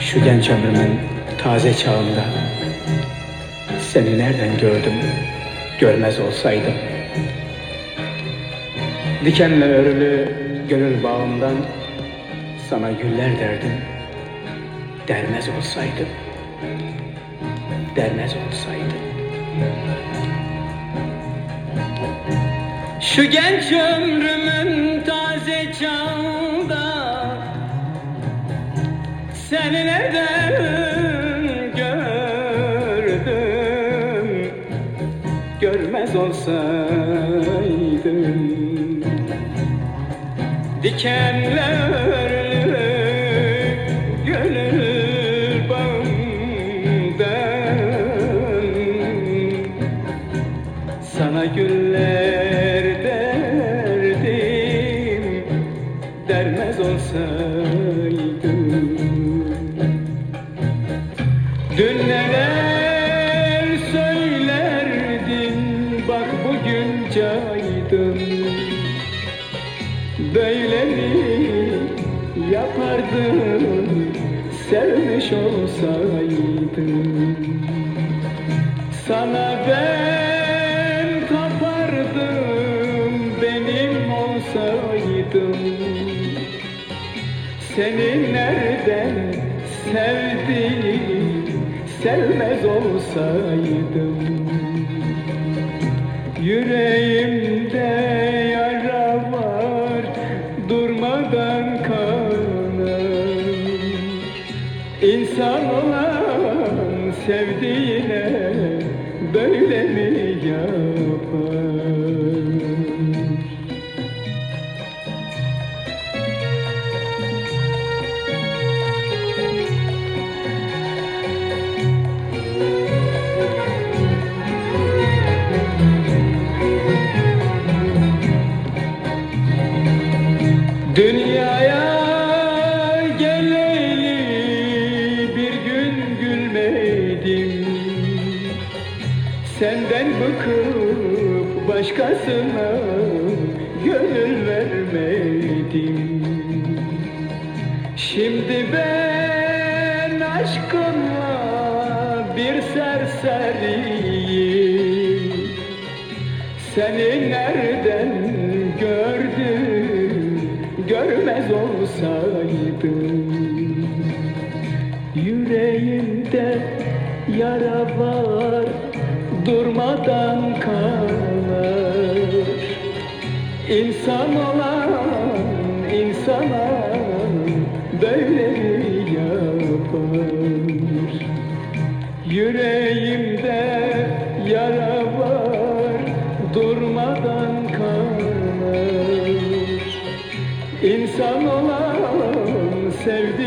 Şu genç ömrümün taze çağında Seni nereden gördüm görmez olsaydım. Dikenle örülü gönül bağımdan Sana güller derdim dermez olsaydım. Dermez olsaydım. Şu genç ömrümün Görmez olsaydım. Dikenle örülü gönül bağımdan. Sana güller derdim dermez olsaydım. Dün neler Böyle mi yapardın sevmiş olsaydın sana ben kapardım benim olsaydım. Seni nereden sevdim sevmez olsaydım. Yüreğimde Olan sevdiğine böyle mi yapar? Dünyaya Senden bıkıp başkasına gönül vermedim. Şimdi ben aşkınla bir serseriyim. Seni nereden gördüm görmez olsaydım. Yüreğimde yara var durmadan kanar İnsan olan insana böyle yapar. Yüreğimde yara var durmadan kanar İnsan olan sevdiği